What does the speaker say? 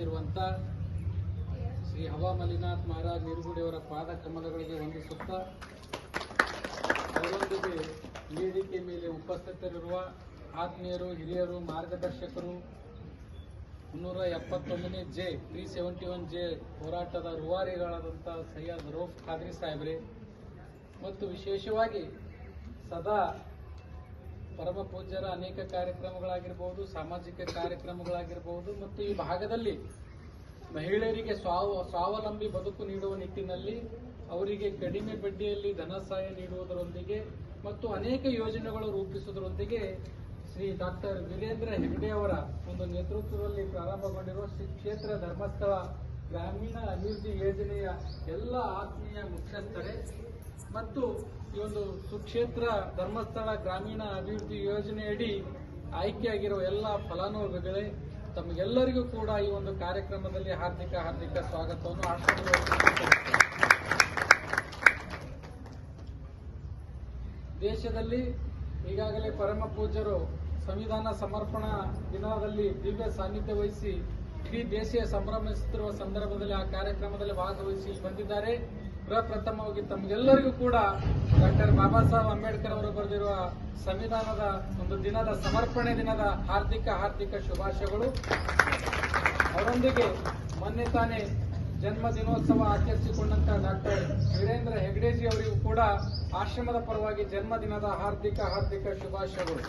ಆಗಮಿಸಿರುವಂತ ಶ್ರೀ ಹವಾ ಮಲ್ಲಿನಾಥ್ ಮಹಾರಾಜ್ ನಿರ್ಗುಡಿಯವರ ಪಾದ ಕಮಲಗಳಿಗೆ ವಂದಿಸುತ್ತಾ ಅವರೊಂದಿಗೆ ವೇದಿಕೆ ಮೇಲೆ ಉಪಸ್ಥಿತರಿರುವ ಆತ್ಮೀಯರು, ಹಿರಿಯರು, ಮಾರ್ಗದರ್ಶಕರು, ಮುನ್ನೂರ ಎಪ್ಪತ್ತೊಂದನೇ J three seventy one J ಹೋರಾಟದ ರೂವಾರಿಗಳಾದಂಥ ಸೈಯದ್ ರೋಫ್ ಖಾದ್ರಿ ಸಾಹೇಬ್ರೆ. ಮತ್ತು ವಿಶೇಷವಾಗಿ ಸದಾ ಪರಮ ಪೂಜ್ಯರ ಅನೇಕ ಕಾರ್ಯಕ್ರಮಗಳಾಗಿರ್ಬೋದು, ಸಾಮಾಜಿಕ ಕಾರ್ಯಕ್ರಮಗಳಾಗಿರ್ಬೋದು, ಮತ್ತು ಈ ಭಾಗದಲ್ಲಿ ಮಹಿಳೆಯರಿಗೆ ಸ್ವಾವ, ಸ್ವಾವಲಂಬಿ ಬದುಕು ನೀಡುವ ನಿಟ್ಟಿನಲ್ಲಿ ಅವರಿಗೆ ಕಡಿಮೆ ಬಡ್ಡಿಯಲ್ಲಿ ಧನ ಸಹಾಯ ನೀಡುವುದರೊಂದಿಗೆ ಮತ್ತು ಅನೇಕ ಯೋಜನೆಗಳು ರೂಪಿಸುವುದರೊಂದಿಗೆ ಶ್ರೀ ಡಾಕ್ಟರ್ ವೀರೇಂದ್ರ ಹೆಗಡೆ ಅವರ ಒಂದು ನೇತೃತ್ವದಲ್ಲಿ ಪ್ರಾರಂಭಗೊಂಡಿರುವ ಶ್ರೀ ಕ್ಷೇತ್ರ ಧರ್ಮಸ್ಥಳ ಗ್ರಾಮೀಣ ಅಭಿವೃದ್ಧಿ ಯೋಜನೆಯ ಎಲ್ಲ ಆತ್ಮೀಯ ಮುಖ್ಯಸ್ಥರೇ ಮತ್ತು ಈ ಒಂದು ಸುಕ್ಷೇತ್ರ, ಧರ್ಮಸ್ಥಳ, ಗ್ರಾಮೀಣ ಅಭಿವೃದ್ಧಿ ಯೋಜನೆಯಡಿ ಆಯ್ಕೆಯಾಗಿರುವ ಎಲ್ಲ ಫಲಾನುಭವಿಗಳೇ, ತಮಗೆಲ್ಲರಿಗೂ ಕೂಡ ಈ ಒಂದು ಕಾರ್ಯಕ್ರಮದಲ್ಲಿ ಹಾರ್ದಿಕ ಹಾರ್ದಿಕ ಸ್ವಾಗತವನ್ನು ದೇಶದಲ್ಲಿ ಈಗಾಗಲೇ ಪರಮ ಪೂಜ್ಯರು ಸಂವಿಧಾನ ಸಮರ್ಪಣಾ ದಿನದಲ್ಲಿ ದಿವ್ಯ ಸಾನ್ನಿಧ್ಯ ವಹಿಸಿ ಇಡೀ ದೇಶ ಸಂಭ್ರಮಿಸುತ್ತಿರುವ ಸಂದರ್ಭದಲ್ಲಿ ಆ ಕಾರ್ಯಕ್ರಮದಲ್ಲಿ ಭಾಗವಹಿಸಿ ಬಂದಿದ್ದಾರೆ. ಪ್ರಪ್ರಥಮವಾಗಿ ತಮಗೆಲ್ಲರಿಗೂ ಕೂಡ ಡಾಕ್ಟರ್ ಬಾಬಾ ಸಾಹೇಬ್ ಅಂಬೇಡ್ಕರ್ ಅವರು ಬರೆದಿರುವ ಸಂವಿಧಾನದ ಒಂದು ದಿನದ ಸಮರ್ಪಣೆ ದಿನದ ಹಾರ್ದಿಕ ಹಾರ್ದಿಕ ಶುಭಾಶಯಗಳು. ಅವರೊಂದಿಗೆ ಮೊನ್ನೆ ತಾನೇ ಜನ್ಮ ದಿನೋತ್ಸವ ಆಚರಿಸಿಕೊಂಡಂತ ಡಾಕ್ಟರ್ ವೀರೇಂದ್ರ ಹೆಗ್ಡೆಜಿ ಅವರಿಗೂ ಕೂಡ ಆಶ್ರಮದ ಪರವಾಗಿ ಜನ್ಮದಿನದ ಹಾರ್ದಿಕ ಹಾರ್ದಿಕ ಶುಭಾಶಯಗಳು.